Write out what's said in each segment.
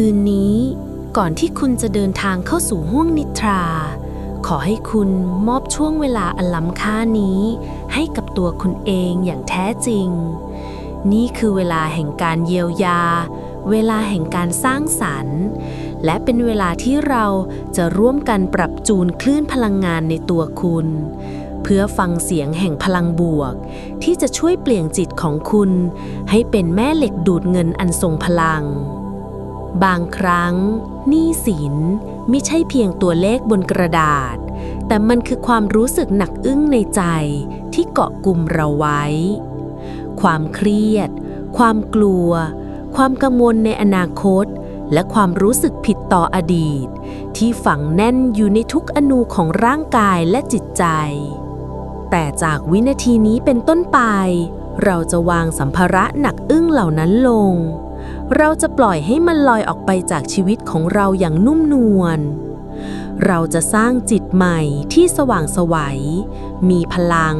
คืนนี้ ก่อนที่คุณจะเดินทางเข้าสู่ห้วงนิทรา ขอให้คุณมอบช่วงเวลาอันล้ำค่านี้ ให้กับตัวคุณเองอย่างแท้จริง นี่คือเวลาแห่งการเยียวยา เวลาแห่งการสร้างสรรค์ และเป็นเวลาที่เราจะร่วมกันปรับจูนคลื่นพลังงานในตัวคุณเพื่อฟังเสียงแห่งพลังบวก ที่จะช่วยเปลี่ยนจิตของคุณ ให้เป็นแม่เหล็กดูดเงินอันทรงพลัง บางครั้งหนี้สินไม่ใช่เพียงตัวเลขบนกระดาษ แต่มันคือความรู้สึกหนักอึ้งในใจที่เกาะกลุ่มเราไว้ ความเครียด ความกลัว ความกังวลในอนาคต และความรู้สึกผิดต่ออดีต ที่ฝังแน่นอยู่ในทุกอนูของร่างกายและจิตใจ แต่จากวินาทีนี้เป็นต้นไป เราจะวางสัมภาระหนักอึ้งเหล่านั้นลง เราจะปล่อยให้มันลอยออกไปจากชีวิตของเราอย่างนุ่มนวล เราจะสร้างจิตใหม่ที่สว่างไสวัย มีพลัง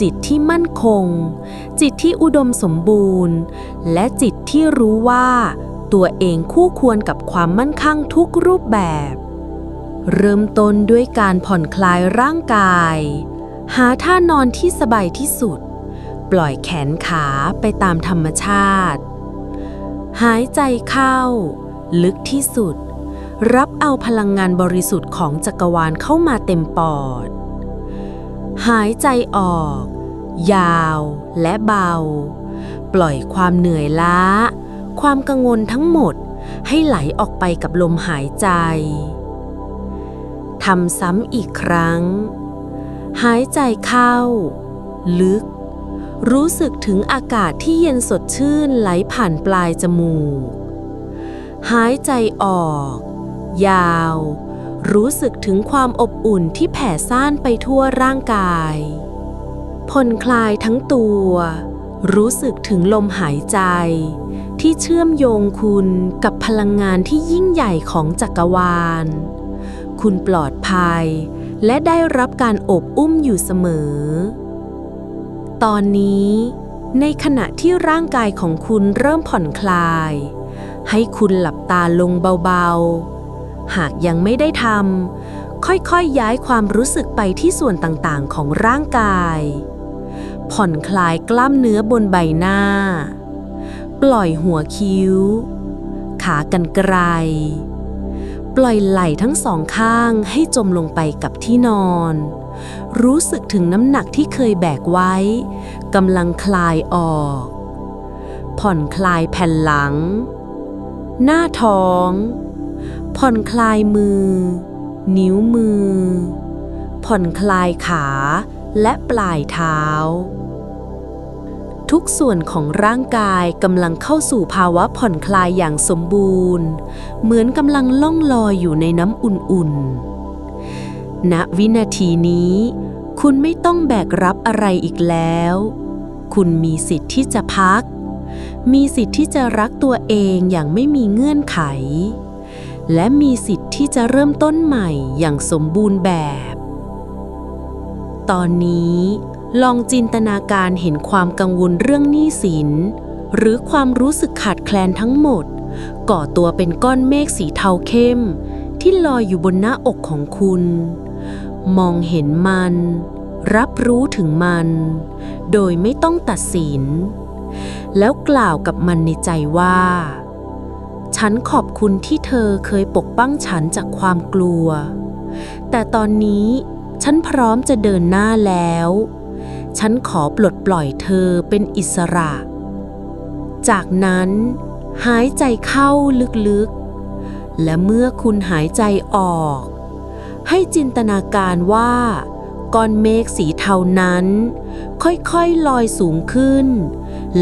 จิตที่มั่นคง จิตที่อุดมสมบูรณ์ และจิตที่รู้ว่า ตัวเองคู่ควรกับความมั่นคงทุกรูปแบบ เริ่มต้นด้วยการผ่อนคลายร่างกาย หาท่านอนที่สบายที่สุด ปล่อยแขนขาไปตามธรรมชาติ หายใจเข้า ลึกที่สุด รับเอาพลังงานบริสุทธิ์ของจักรวาลเข้ามาเต็มปอด หายใจออก ยาวและเบา ปล่อยความเหนื่อยล้า ความกังวลทั้งหมดให้ไหลออกไปกับลมหายใจ ทำซ้ำอีกครั้ง หายใจเข้า ลึก รู้สึกถึงอากาศที่เย็นสดชื่นไหลผ่านปลายจมูก หายใจออก ยาว รู้สึกถึงความอบอุ่นที่แผ่ซ่านไปทั่วร่างกายผ่อนคลายทั้งตัว รู้สึกถึงลมหายใจ ที่เชื่อมโยงคุณกับพลังงานที่ยิ่งใหญ่ของจักรวาล คุณปลอดภัย และได้รับการอบอุ้มอยู่เสมอ ตอนนี้ ในขณะที่ร่างกายของคุณเริ่มผ่อนคลาย ให้คุณหลับตาลงเบาๆ หากยังไม่ได้ทำค่อยๆยย้ายความรู้สึกไปที่ส่วนต่างๆ ของร่างกาย ผ่อนคลายกล้ามเนื้อบนใบหน้า ปล่อยหัวคิ้ว ขากรรไกร ปล่อยไหล่ทั้งสองข้างให้จมลงไปกับที่นอน รู้สึกถึงน้ำหนักที่เคยแบกไว้กำลังคลายออก ผ่อนคลายแผ่นหลัง หน้าท้อง ผ่อนคลายมือ นิ้วมือ ผ่อนคลายขาและปลายเท้า ทุกส่วนของร่างกายกำลังเข้าสู่ภาวะผ่อนคลายอย่างสมบูรณ์ เหมือนกำลังล่องลอยอยู่ในน้ำอุ่นๆ ณวินาทีนี้ คุณไม่ต้องแบกรับอะไรอีกแล้ว คุณมีสิทธิ์ที่จะพัก มีสิทธิ์ที่จะรักตัวเองอย่างไม่มีเงื่อนไข และมีสิทธิ์ที่จะเริ่มต้นใหม่อย่างสมบูรณ์แบบ ตอนนี้ลองจินตนาการเห็นความกังวลเรื่องหนี้สิน หรือความรู้สึกขาดแคลนทั้งหมด ก่อตัวเป็นก้อนเมฆสีเทาเข้ม ที่ลอยอยู่บนหน้าอกของคุณ มองเห็นมัน รับรู้ถึงมัน โดยไม่ต้องตัดสิน แล้วกล่าวกับมันในใจว่า ฉันขอบคุณที่เธอเคยปกป้องฉันจากความกลัว แต่ตอนนี้ฉันพร้อมจะเดินหน้าแล้ว ฉันขอปลดปล่อยเธอเป็นอิสระ จากนั้นหายใจเข้าลึกๆ และเมื่อคุณหายใจออก ให้จินตนาการว่าก้อนเมฆสีเทานั้น ค่อยๆลอยสูงขึ้น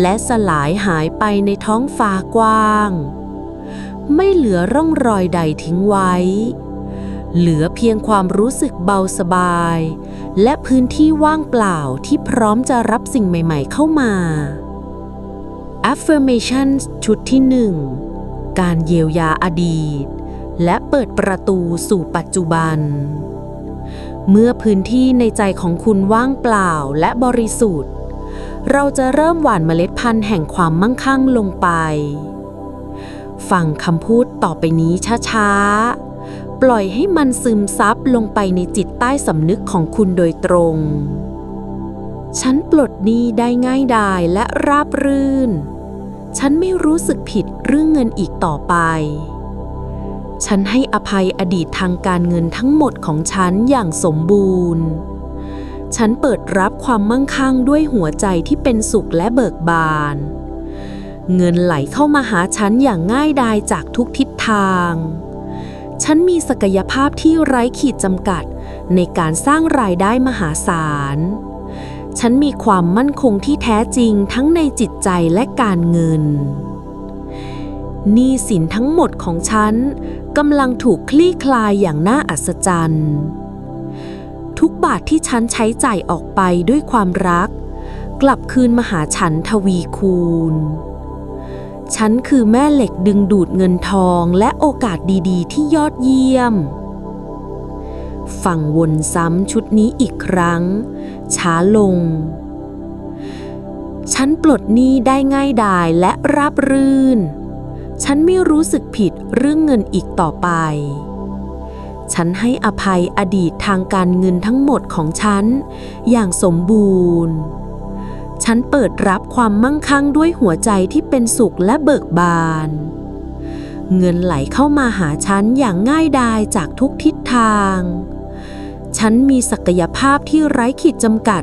และสลายหายไปในท้องฟ้ากว้าง ไม่เหลือร่องรอยใดทิ้งไว้ เหลือเพียงความรู้สึกเบาสบาย และพื้นที่ว่างเปล่าที่พร้อมจะรับสิ่งใหม่ๆเข้ามา Affirmation ชุดที่1การเยียวยาอดีต และเปิดประตูสู่ปัจจุบัน เมื่อพื้นที่ในใจของคุณว่างเปล่าและบริสุทธิ์ เราจะเริ่มหว่านเมล็ดพันธุ์แห่งความมั่งคั่งลงไป ฟังคำพูดต่อไปนี้ช้าๆ ปล่อยให้มันซึมซับลงไปในจิตใต้สำนึกของคุณโดยตรง ฉันปลดหนี้ได้ง่ายดายและราบรื่น ฉันไม่รู้สึกผิดเรื่องเงินอีกต่อไป ฉันให้อภัยอดีตทางการเงินทั้งหมดของฉันอย่างสมบูรณ์ ฉันเปิดรับความมั่งคั่งด้วยหัวใจที่เป็นสุขและเบิกบาน เงินไหลเข้ามาหาฉันอย่างง่ายดายจากทุกทิศทาง ฉันมีศักยภาพที่ไร้ขีดจำกัดในการสร้างรายได้มหาศาล ฉันมีความมั่นคงที่แท้จริงทั้งในจิตใจและการเงิน หนี้สินทั้งหมดของฉันกำลังถูกคลี่คลายอย่างน่าอัศจรรย์ ทุกบาทที่ฉันใช้จ่ายออกไปด้วยความรัก กลับคืนมาหาฉันทวีคูณ ฉันคือแม่เหล็กดึงดูดเงินทองและโอกาสดีๆ ที่ยอดเยี่ยม ฟังวนซ้ำชุดนี้อีกครั้ง ช้าลงฉันปลดหนี้ได้ง่ายดายและราบรื่น ฉันไม่รู้สึกผิดเรื่องเงินอีกต่อไป ฉันให้อภัยอดีตทางการเงินทั้งหมดของฉัน อย่างสมบูรณ์ ฉันเปิดรับความมั่งคั่งด้วยหัวใจที่เป็นสุขและเบิกบาน เงินไหลเข้ามาหาฉันอย่างง่ายดายจากทุกทิศทาง ฉันมีศักยภาพที่ไร้ขีดจำกัด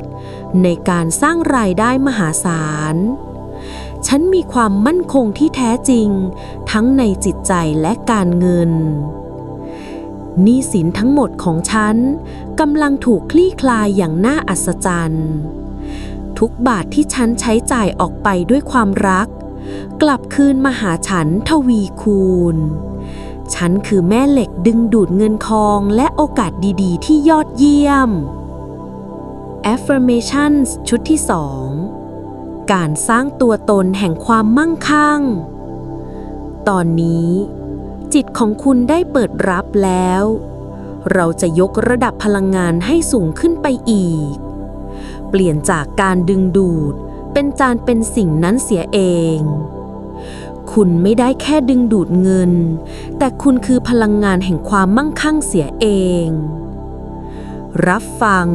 ในการสร้างรายได้มหาศาล ฉันมีความมั่นคงที่แท้จริง ทั้งในจิตใจและการเงินหนี้สินทั้งหมดของฉันกำลังถูกคลี่คลายอย่างน่าอัศจรรย์ ทุกบาทที่ฉันใช้จ่ายออกไปด้วยความรัก กลับคืนมาหาฉันทวีคูณ ฉันคือแม่เหล็กดึงดูดเงินทองและโอกาสดีๆ ที่ยอดเยี่ยม Affirmations ชุดที่2 การสร้างตัวตนแห่งความมั่งคั่ง ตอนนี้ จิตของคุณได้เปิดรับแล้ว เราจะยกระดับพลังงานให้สูงขึ้นไปอีก เปลี่ยนจากการดึงดูดเป็นจานเป็นสิ่งนั้นเสียเอง คุณไม่ได้แค่ดึงดูดเงิน แต่คุณคือพลังงานแห่งความมั่งคั่งเสียเอง รับฟัง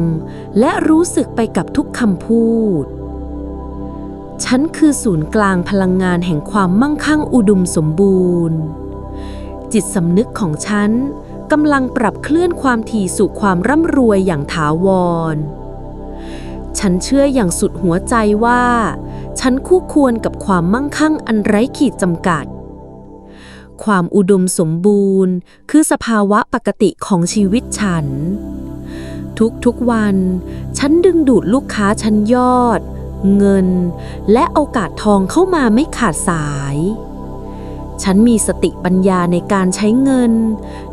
และรู้สึกไปกับทุกคำพูด ฉันคือศูนย์กลางพลังงานแห่งความมั่งคั่งอุดมสมบูรณ์ จิตสำนึกของฉันกำลังปรับเคลื่อนความถี่สู่ความร่ำรวยอย่างถาวร ฉันเชื่ออย่างสุดหัวใจว่า ฉันคู่ควรกับความมั่งคั่งอันไร้ขีดจำกัด ความอุดมสมบูรณ์ คือสภาวะปกติของชีวิตฉัน ทุกๆวัน ฉันดึงดูดลูกค้าชั้นยอด เงิน และโอกาสทองเข้ามาไม่ขาดสาย ฉันมีสติปัญญาในการใช้เงิน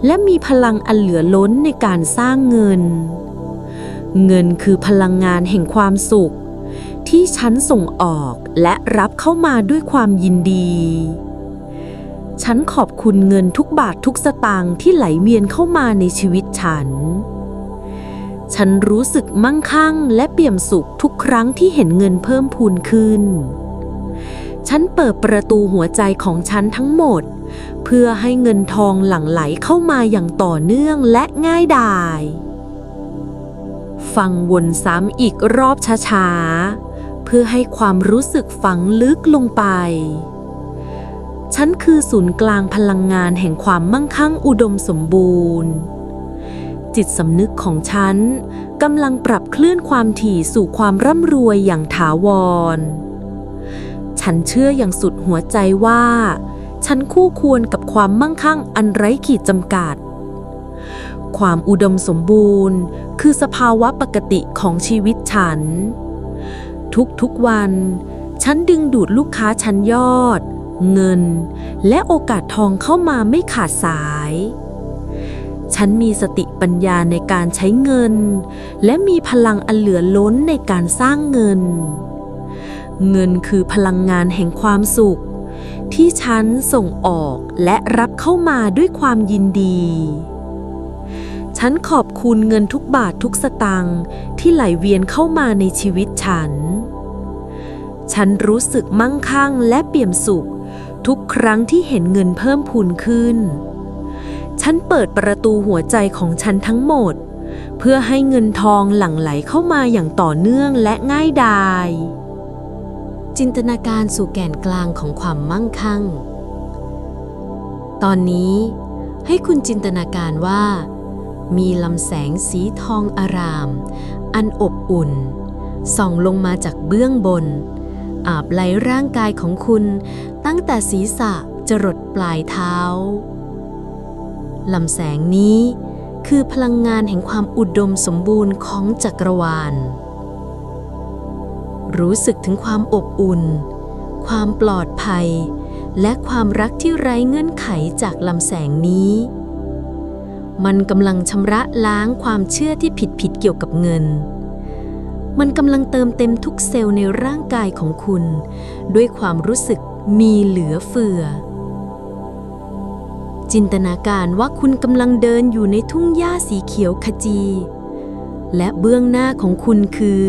และมีพลังอันเหลือล้นในการสร้างเงิน เงินคือพลังงานแห่งความสุข ที่ฉันส่งออกและรับเข้ามาด้วยความยินดี ฉันขอบคุณเงินทุกบาททุกสตางค์ที่ไหลเวียนเข้ามาในชีวิตฉัน ฉันรู้สึกมั่งคั่งและเปี่ยมสุขทุกครั้งที่เห็นเงินเพิ่มพูนขึ้น ฉันเปิดประตูหัวใจของฉันทั้งหมด เพื่อให้เงินทองหลั่งไหลเข้ามาอย่างต่อเนื่องและง่ายดาย ฟังวนซ้ำอีกรอบช้าๆ เพื่อให้ความรู้สึกฝังลึกลงไป ฉันคือศูนย์กลางพลังงานแห่งความมั่งคั่งอุดมสมบูรณ์ จิตสำนึกของฉันกำลังปรับเคลื่อนความถี่สู่ความร่ำรวยอย่างถาวร ฉันเชื่ออย่างสุดหัวใจว่า ฉันคู่ควรกับความมั่งคั่งอันไร้ขีดจำกัด ความอุดมสมบูรณ์ คือสภาวะปกติของชีวิตฉัน ทุกๆวัน ฉันดึงดูดลูกค้าชั้นยอด เงิน และโอกาสทองเข้ามาไม่ขาดสาย ฉันมีสติปัญญาในการใช้เงิน และมีพลังอันเหลือล้นในการสร้างเงิน เงินคือพลังงานแห่งความสุข ที่ฉันส่งออกและรับเข้ามาด้วยความยินดี ฉันขอบคุณเงินทุกบาททุกสตางค์ที่ไหลเวียนเข้ามาในชีวิตฉัน ฉันรู้สึกมั่งคั่งและเปี่ยมสุข ทุกครั้งที่เห็นเงินเพิ่มพูนขึ้น ฉันเปิดประตูหัวใจของฉันทั้งหมด เพื่อให้เงินทองหลั่งไหลเข้ามาอย่างต่อเนื่องและง่ายดาย จินตนาการสู่แก่นกลางของความมั่งคั่ง ตอนนี้ให้คุณจินตนาการว่า มีลำแสงสีทองอาราม อันอบอุ่น ส่องลงมาจากเบื้องบน อาบไหลร่างกายของคุณตั้งแต่ศีรษะจรดปลายเท้า ลำแสงนี้ คือพลังงานแห่งความอุดมสมบูรณ์ของจักรวาล รู้สึกถึงความอบอุ่น ความปลอดภัย และความรักที่ไร้เงื่อนไขจากลำแสงนี้ มันกำลังชำระล้างความเชื่อที่ผิดๆเกี่ยวกับเงิน มันกำลังเติมเต็มทุกเซลล์ในร่างกายของคุณ ด้วยความรู้สึกมีเหลือเฟือ จินตนาการว่าคุณกำลังเดินอยู่ในทุ่งหญ้าสีเขียวขจี และเบื้องหน้าของคุณคือ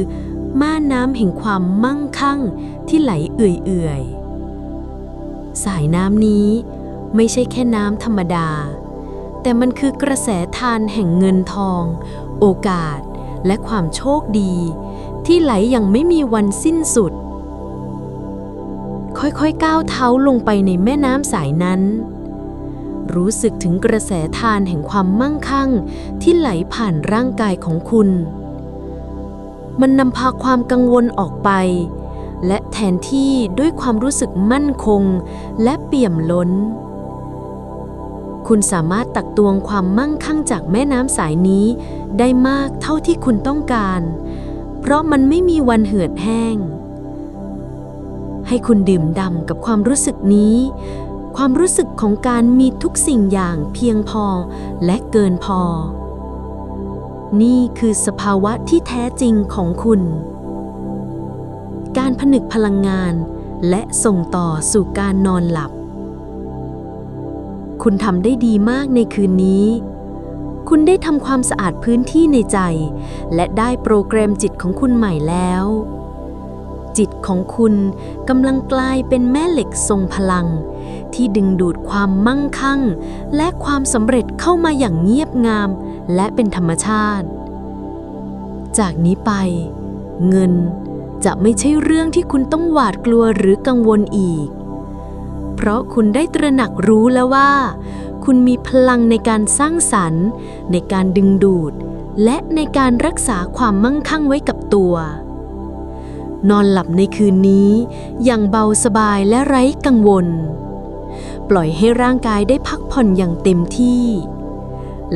ม่านน้ำแห่งความมั่งคั่งที่ไหลเอื่อยๆ สายน้ำนี้ไม่ใช่แค่น้ำธรรมดา แต่มันคือกระแสทานแห่งเงินทอง โอกาสและความโชคดี ที่ไหลอย่างไม่มีวันสิ้นสุด ค่อยๆก้าวเท้าลงไปในแม่น้ำสายนั้น รู้สึกถึงกระแสทานแห่งความมั่งคั่ง ที่ไหลผ่านร่างกายของคุณ มันนำพาความกังวลออกไป และแทนที่ด้วยความรู้สึกมั่นคง และเปี่ยมล้น คุณสามารถตักตวงความมั่งคั่งจากแม่น้ำสายนี้ ได้มากเท่าที่คุณต้องการ เพราะมันไม่มีวันเหือดแห้งให้คุณดื่มด่ำกับความรู้สึกนี้ ความรู้สึกของการมีทุกสิ่งอย่างเพียงพอและเกินพอ นี่คือสภาวะที่แท้จริงของคุณ การผนึกพลังงานและส่งต่อสู่การนอนหลับ คุณทำได้ดีมากในคืนนี้ คุณได้ทำความสะอาดพื้นที่ในใจ และได้โปรแกรมจิตของคุณใหม่แล้ว จิตของคุณกำลังกลายเป็นแม่เหล็กทรงพลัง ที่ดึงดูดความมั่งคั่ง และความสำเร็จเข้ามาอย่างเงียบงาม และเป็นธรรมชาติ จากนี้ไป เงินจะไม่ใช่เรื่องที่คุณต้องหวาดกลัวหรือกังวลอีก เพราะคุณได้ตระหนักรู้แล้วว่า คุณมีพลังในการสร้างสรรค์ ในการดึงดูด และในการรักษาความมั่งคั่งไว้กับตัว นอนหลับในคืนนี้ อย่างเบาสบายและไร้กังวล ปล่อยให้ร่างกายได้พักผ่อนอย่างเต็มที่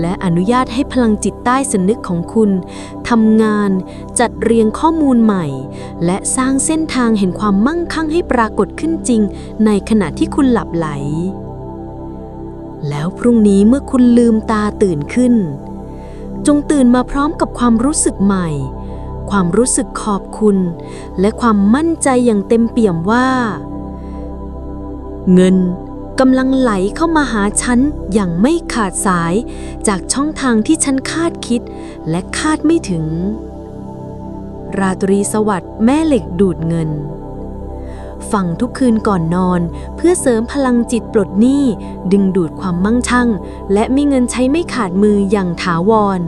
และอนุญาตให้พลังจิตใต้สำนึกของคุณทำงาน จัดเรียงข้อมูลใหม่ และสร้างเส้นทางเห็นความมั่งคั่งให้ปรากฏขึ้นจริง ในขณะที่คุณหลับไหล แล้วพรุ่งนี้เมื่อคุณลืมตาตื่นขึ้น จงตื่นมาพร้อมกับความรู้สึกใหม่ ความรู้สึกขอบคุณ และความมั่นใจอย่างเต็มเปี่ยมว่า เงินกำลังไหลเข้ามาหาฉันอย่างไม่ขาดสายจากช่องทางที่ฉันคาดคิดและคาดไม่ถึง ราตรีสวัสดิ์แม่เหล็กดูดเงิน ฟังทุกคืนก่อนนอนเพื่อเสริมพลังจิตปลดหนี้ดึงดูดความมั่งคั่ง และมีเงินใช้ไม่ขาดมืออย่างถาวร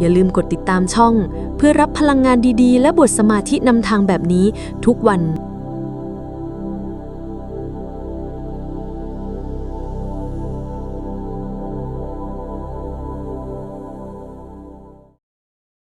อย่าลืมกดติดตามช่อง เพื่อรับพลังงานดีๆ และบทสมาธินำทางแบบนี้ทุกวัน